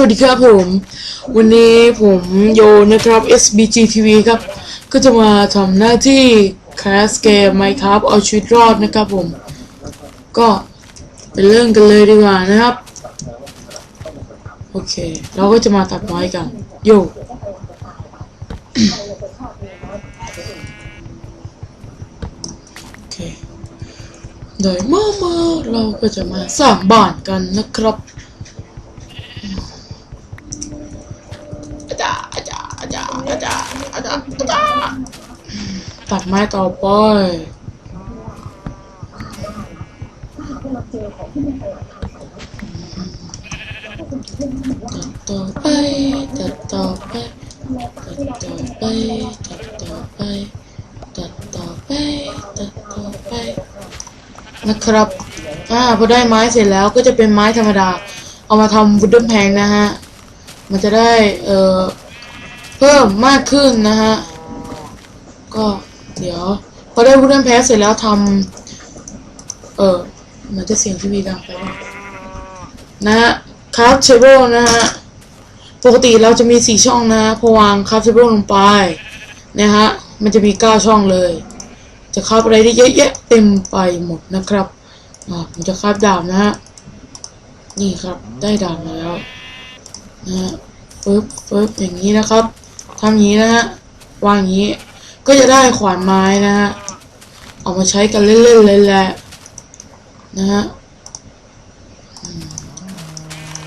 วัสดีครับผม วันนี้ผมโยนะครับ SBG TV ครับ ก็จะมาทำหน้าที่แคสเกมไมครับเอาชีวิตรอดนะครับผม ก็เป็นเรื่องกันเลยดีกว่านะครับ โอเค เราก็จะมาตัดไม้กัน โยโอเคโดยมามาเราก็จะมาสร้างบ้านกันนะครับ ตัดไม้ต่อไปตัดต่อไปตัดต่อไปตัดต่อไปตัดต่อไปตัดต่อไปตัดต่อไป นะครับอ่าพอได้ไม้เสร็จแล้วก็จะเป็นไม้ธรรมดา เอามาทำวุดเดิลแพงนะฮะ มันจะได้เอ่อเพิ่มมากขึ้นนะฮะ ก็ เดี๋ยวพอได้วุดเดิลแพงเสร็จแล้วทำเออเหมือนจะเสียงทีวีดังไปนะฮะคราฟเทเบิลนะฮะปกติเราจะมีสี่ช่องนะพอวางคราฟเทเบิลลงไปนะฮะมันจะมีเก้าช่องเลย จะคราฟอะไรได้เยอะแยะเต็มไปหมดนะครับอ่าผมจะคราฟดาบนะฮะนี่ครับได้ดาบมาแล้วนะฮะปึ๊บปึ๊บอย่างนี้นะครับทำอย่างนี้นะฮะวางอย่างนี้ ก็จะได้ขวานไม้นะฮะเอามาใช้กันเล่นๆเลยแหละนะฮะม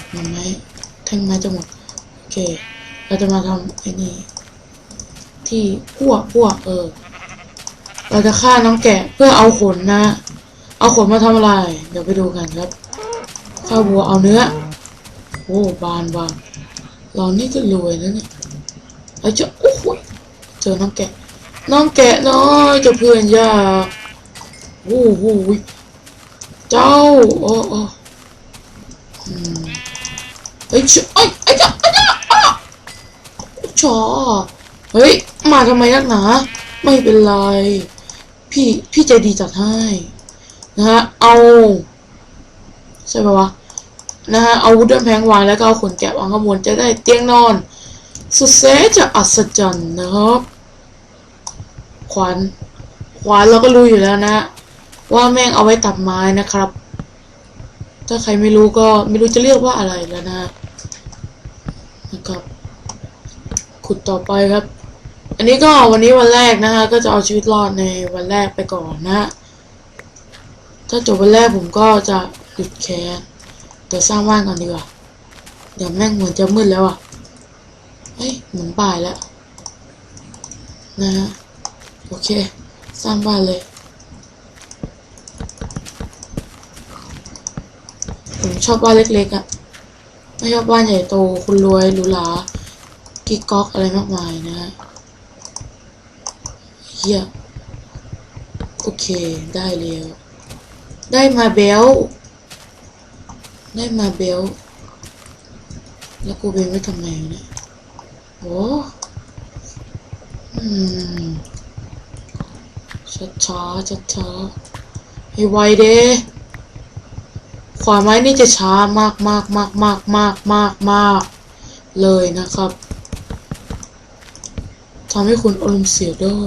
เห็นไหมแท่งไม้จะหมดโอเค เราจะมาทำไอ้นี่ที่พวกพวกเออ เราจะฆ่าน้องแกะเพื่อเอาขนนะ เอาขนมาทำอะไร เดี๋ยวไปดูกันครับข้าวัวเอาเนื้อ โอ้บานบานเรานี่ก็รวยนะเนี่ยไอ้เจ้าโอ้โหยเจอน้องแกะ น้องแกะน้อยจะเพื่อนยากโอ้โหเจ้าโอ้โอ้ไอ้เจ้าไอ้ไอ้เจ้าไอ้เจ้าอ้ชอเฮ้ย มาทำไมนักหนา ไม่เป็นไร พี่ พี่ใจดีจัดให้ นะฮะ เอา ใช่ปะวะ นะฮะ เอาวุ้นแพงวางแล้วก็เอาขนแกะวางข้างบนจะได้เตียงนอน สุดแสจะอัศจรรย์นะครับ ขวาน ขวานเราก็รู้อยู่แล้วนะ ว่าแม่งเอาไว้ตัดไม้นะครับ ถ้าใครไม่รู้ก็ไม่รู้จะเรียกว่าอะไรแล้วนะนะครับ ขุดต่อไปครับ อันนี้ก็วันนี้วันแรกนะฮะก็จะเอาชีวิตรอดในวันแรกไปก่อนนะฮะถ้าจบวันแรกผมก็จะหยุดแคสเดี๋ยวสร้างบ้านก่อนดีกว่า เดี๋ยวแม่งเหมือนจะมืดแล้วอะ เฮ้ยเหมือนบ่ายแล้วนะฮะ โอเค สร้างบ้านเลย ผมชอบบ้านเล็กๆอะ่ะ ไม่ชอบบ้านใหญ่โต คุณรวยหรูหรากิ๊กก๊อกอะไรมากมายนะฮะเฮียโอเค ได้แล้ว ได้มาเบล ได้มาเบล แล้วกูเป็นไว้ทำไมวะเนี่ยโอ้อืม ช้าช้าช้าช้าให้ไวเด้ขวาไม้นี่จะช้ามากมากมากมากมากมากมากเลยนะครับทำให้คุณอารมณ์เสียด้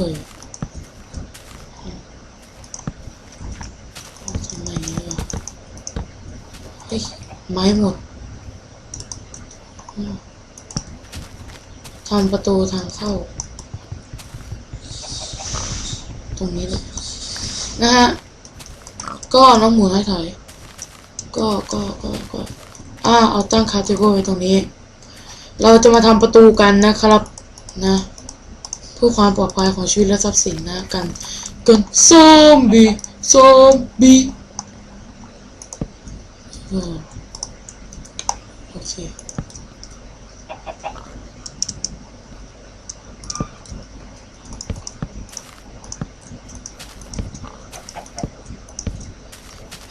ทำไมเนี่ยเฮ้ยไม้หมดทำประตูทางเข้า ต รงนี้เลย นะฮะ ก็น้องหมูให้ถอย ก็ก็ก็ก็อ่าเอาตั้งคาร์ติโกไว้ตรงนี้ เราจะมาทำประตูกันนะครับนะเพื่อความปลอดภัยของชีวิตและทรัพย์สินนะกันกันซอมบี้ซอมบี้อืมโอเค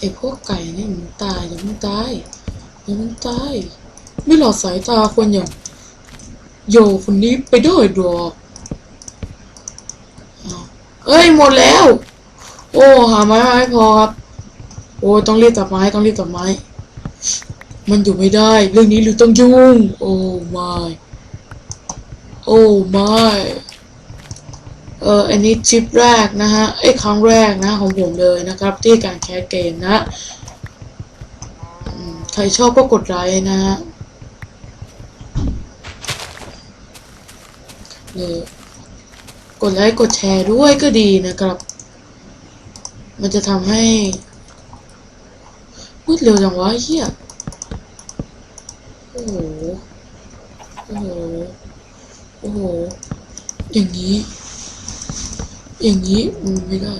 ไอพวกไก่นี่มันตายเดี๋ยวมันตายเดี๋ยวมันตาย ไม่หลอดสายตาคนอย่าง โยคนนี้ไปด้วยดอกเอ้ยหมดแล้ว โอ้หาไม้มาไม่พอครับ โอ้ต้องรีบตัดไม้ต้องรีบตัดไม้ มันอยู่ไม่ได้ เรื่องนี้หรือต้องยุ่ง โอ้ไม่โอ้ไม่ เอออันนี้ทริปแรกนะฮะไอ้ครั้งแรกนะของผมเลยนะครับ ที่การแคสเกมนะใครชอบก็กดไลค์นะฮะหรือกดไลค์กดแชร์ด้วยก็ดีนะครับ มันจะทำให้พูดเร็วจังวะเฮียโอ้โห โอ้โห โอ้โห อย่างนี้ อย่างนี้มันไม่ได้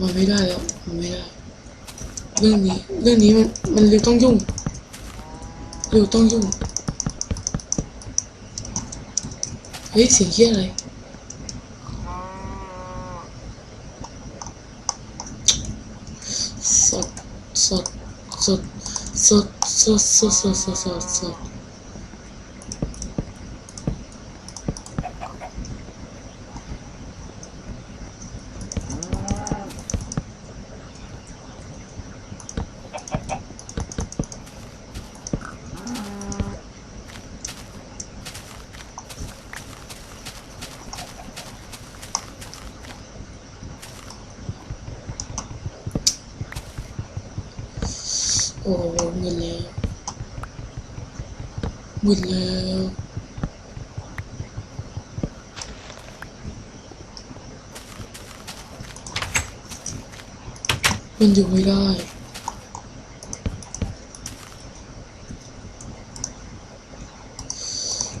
มันไม่ได้แล้วมันไม่ได้ เรื่องนี้เรื่องนี้มันมันเร็วต้องยุ่งเร็วต้องยุ่งเฮ้ยเสียงเฮียอะไรสดสดสดสดสดสดสดสดสด มดแล้วหมดแล้วมันอยู่ไม่ได้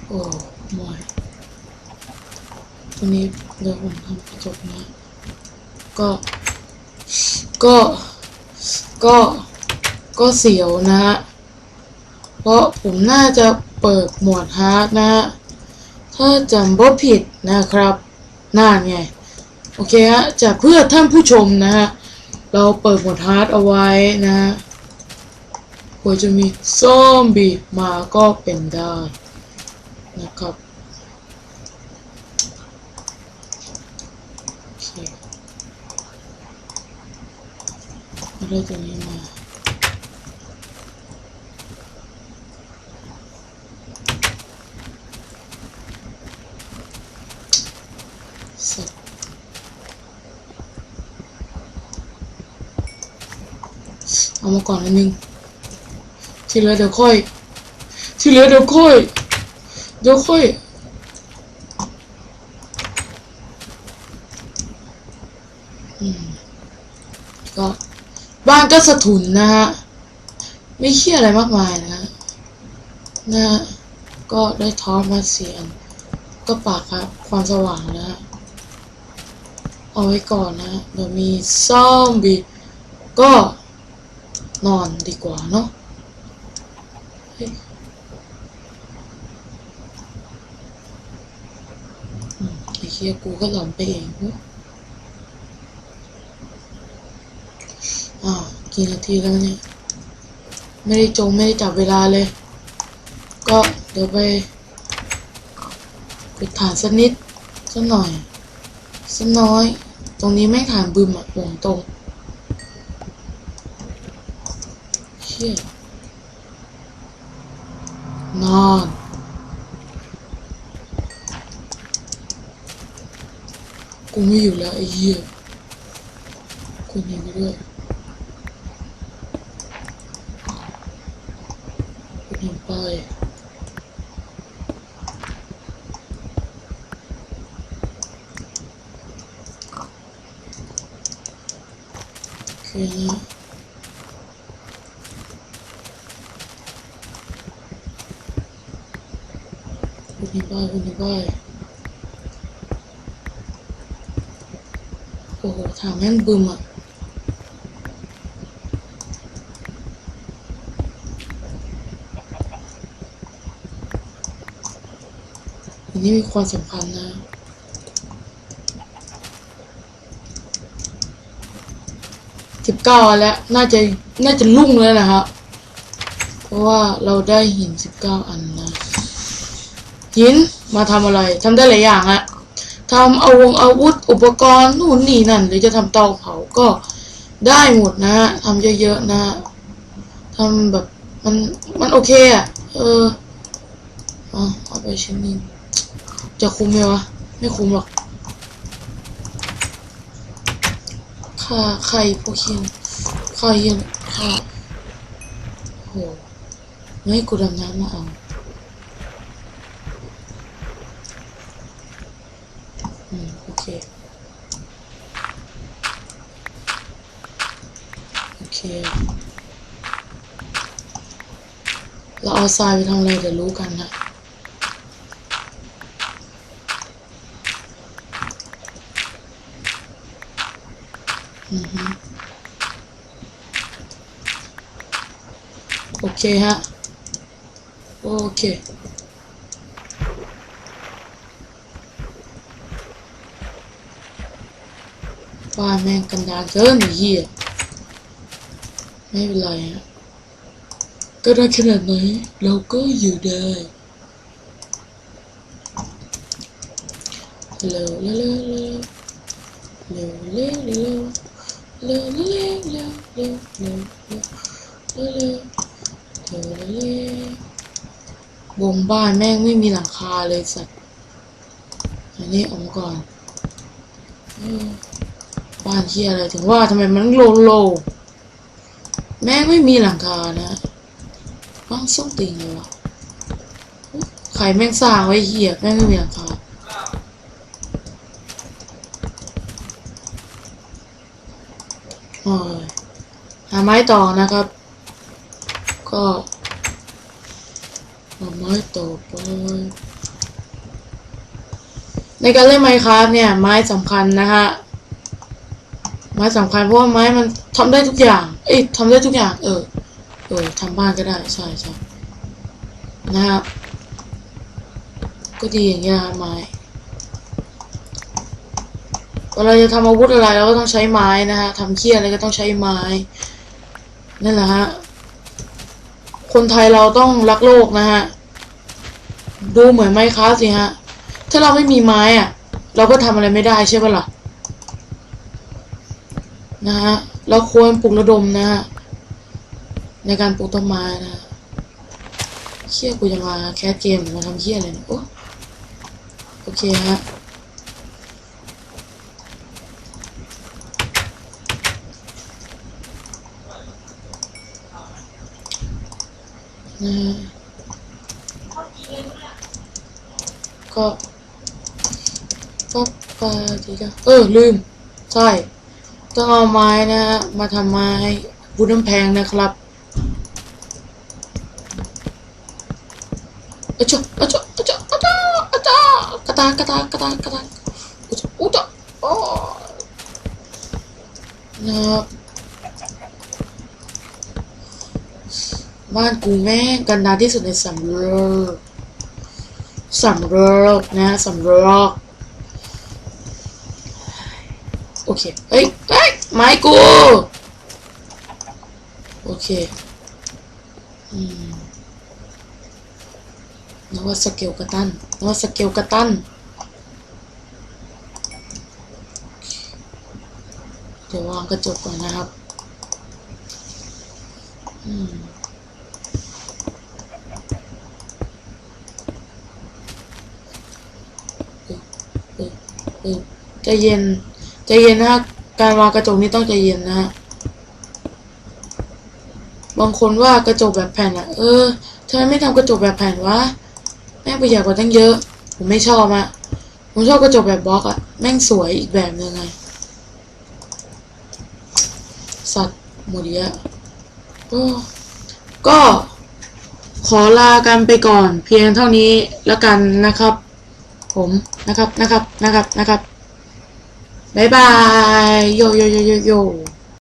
โอ้ไม่วันนี้เดี๋ยวผมทำกระจกนะก็ ก็ ก็ ก็เสียวนะฮะ เพราะผมน่าจะเปิดหมวดฮาร์ดนะฮะ ถ้าจำบ่ผิดนะครับน่าไง โอเคฮะจะเพื่อท่านผู้ชมนะฮะ เราเปิดหมวดฮาร์ดเอาไว้นะฮะกว่าจะมีซอมบี้มาก็เป็นได้นะครับอเคเอาได้ตัวนี้มา สัตว์เอามาก่อนอันนึง ที่เหลือเดี๋ยวค่อย ที่เหลือเดี๋ยวค่อย เดี๋ยวค่อยก็บ้านก็สะทุนนะฮะ ไม่เชี่ยอะไรมากมายนะฮะนะ ก็ได้ท้อมาเสียนก็ปากครับ ความสว่างนะฮะ เอาไว้ก่อนนะเดี๋ยวมีซอมบี้ก็นอนดีกว่าเนาะไอ้เคียกูก็หลอนไปเองอ้ากี่นาทีแล้วเนี่ย ไม่ได้จงไม่ได้จับเวลาเลย ก็เดี๋ยวไปไปฐานสักนิดสักหน่อย สักน้อย ตรงนี้ไม่ฐานบึมอะวงตรงเชี่ยนอนกูไม่อยู่แล้วไอ้เหี้ยกูหนีไปด้วยกูหนีไป โอเคนะกูหนีไปกูหนีไปโอ้โหถามแม่งบึมอะอันนี้มีความสำคัญนะสิบ เก้าแล้วน่าจะน่าจะลุ่งเลยนะครับเพราะว่าเราได้หินสิบเก้าอันนะหินมาทำอะไรทำได้หลายอย่างฮะทำเอาวงอาวุธอุปกรณ์นู่นนี่นั่น หรือจะทำเตาเผาก็ได้หมดนะฮะทำเยอะๆนะฮะทำแบบมันมันโอเคอะ เออเอาไปชิ้นนึงจะคุ้มไหมวะ ไม่คุ้มหรอก ค่าไข่พวกเฮียนค่าเฮียนค่าโหไม่ให้กูดำน้ำมาเอาอืมโอเค โอเค เราเอาทรายไปทำอะไรเดี๋ยวรู้กันนะ ok ha. Ok. Wow, man, cầm đá gớm gì à? Mấy lời á Cái đó cái nền này lâu cứ dự đời. Hello, hello, hello Hello, hello, hello บนบ้านแม่งไม่มีหลังคาเลยสัตว์อันนี้อมก่อนบ้านเที่ยอะไรถึงว่าทำไมมันโลโล แม่งไม่มีหลังคานะบ้านส่งติงเลยวะใครแม่งสร้างไว้เหี้ยแม่งไม่มีหลังคา โอ้ยหาไม้ต่อนะครับ ก็หาไม้ต่อไปในการเล่นไมค์ครับเนี่ย ไม้สำคัญนะฮะไม้สำคัญเพราะว่าไม้มันทำได้ทุกอย่าง เอ้ยทำได้ทุกอย่าง เออ เออทำบ้านก็ได้ ใช่ใช่นะครับก็ดีอย่างเงี้ยไม้ เวลาจะทำอาวุธอะไรเราก็ต้องใช้ไม้นะฮะทำเคี้ยอะไรก็ต้องใช้ไม้นั่นแหละฮะคนไทยเราต้องรักโลกนะฮะดูเหมือนไม้ค้าสิฮะถ้าเราไม่มีไม้อะเราก็ทำอะไรไม่ได้ใช่ปะล่ะนะฮะเราควรปลุกระดมนะฮะในการปลูกต้นไม้นะเชี่ยกูจะมาแคสเกมมาทำเชี่ยอะไรนี่ยโอ้โอเคฮะ นะฮะ ก็ก็ปาดีจ้ะเออ ลืม ใช่ ต้องเอาไม้นะฮะ มาทำไม้บุญน้ำแพงนะครับอะจ๊ะอะจ๊ะอะจ๊ะอะจ๊ะอะจ๊ะกระตากระตากระตากระตาอุจ๊ะอุจ๊ะโอ้นะครับ บ้านกูแม่งกันดารที่สุดในสำโรกสำโรกนะสำโรกโอเคเฮ้ยเฮ้ยไม้กู โอเคอืมนึกว่าสเกลกระตันนึกว่าสเกลกระตันเดี๋ยววางกระจกก่อนนะครับ อืมปึ๊บปึ๊บปึ๊บ ใจเย็นใจเย็นนะฮะการวางกระจกนี้ต้องใจเย็นนะฮะบางคนว่ากระจกแบบแผ่นอะเออทำไมไม่ทำกระจกแบบแผ่นวะแม่งประหยัดกว่าตั้งเยอะ ผมไม่ชอบอะผมชอบกระจกแบบบล็อกอะแม่งสวยอีกแบบนึงไงสัตว์หมดเยอะก็ขอลากันไปก่อนเพียงเท่านี้แล้วกันนะครับ ผมนะครับนะครับนะครับนะครับบ๊ายบายโยโยโยโยโย